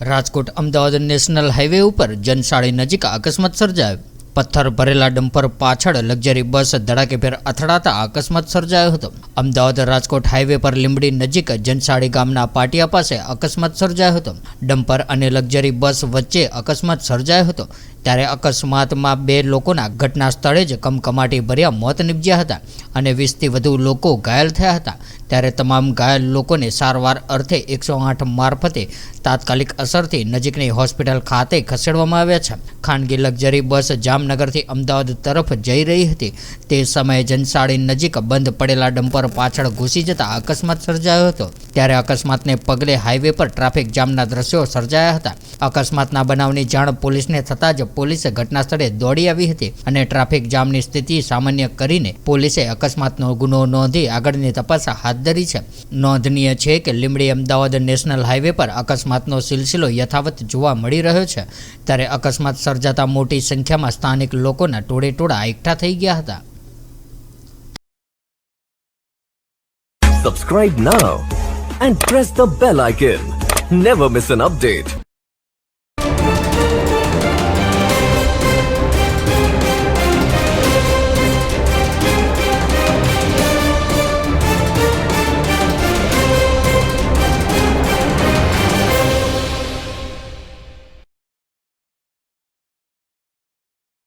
Rajkot Ahmedabad national highway ઉપર જનશાળી નજીક અકસ્માત સર્જાયો. પથ્થર ભરેલા ડમ્પર પાછળ લક્ઝરી બસ ધડાકેભેર અથડાતા અકસ્માત સર્જાયો હતો. અમદાવાદ રાજકોટ હાઈવે પર લીંબડી નજીક જનસાડી ગામના પાટિયા પાસે અકસ્માત સર્જાયો હતો. ડમ્પર અને લક્ઝરી બસ વચ્ચે અકસ્માત સર્જાયો હતો. ત્યારે અકસ્માતમાં બે લોકોના ઘટના સ્થળે જ કમકમાટી ભર્યા મોત નીપજ્યા હતા અને વીસથી વધુ લોકો ઘાયલ થયા હતા. ત્યારે તમામ ઘાયલ લોકોને સારવાર અર્થે એકસો આઠ મારફતે તાત્કાલિક અસરથી નજીકની હોસ્પિટલ ખાતે ખસેડવામાં આવ્યા છે. ખાનગી લક્ઝરી બસ જામનગરથી અમદાવાદ તરફ જઈ રહી હતી. તે સમયે જનસાળી નજીક બંધ પડેલા ડમ્પર પાછળ ઘૂસી જતા અકસ્માત સર્જાયો હતો. ત્યારે અકસ્માતને પગલે હાઈવે પર ટ્રાફિક જામના દ્રશ્યો સર્જાયા હતા. અકસ્માતના બનાવની જાણ પોલીસને થતાં જ પોલીસે ઘટના સ્થળે દોડી આવી હતી અને ટ્રાફિક જામની સ્થિતિ સામાન્ય કરીને પોલીસે અકસ્માતનો ગુનો નોંધી આગળની તપાસ હાથ ધરી છે. નોંધનીય છે કે લીમડી અમદાવાદ નેશનલ હાઈવે પર અકસ્માતનો સિલસિલો યથાવત જોવા મળી રહ્યો છે. ત્યારે અકસ્માત સર્જાતા મોટી સંખ્યામાં સ્થાનિક લોકોના ટોળે ટોળા એકઠા થઈ ગયા હતા Subscribe now and press the bell icon. Never miss an update.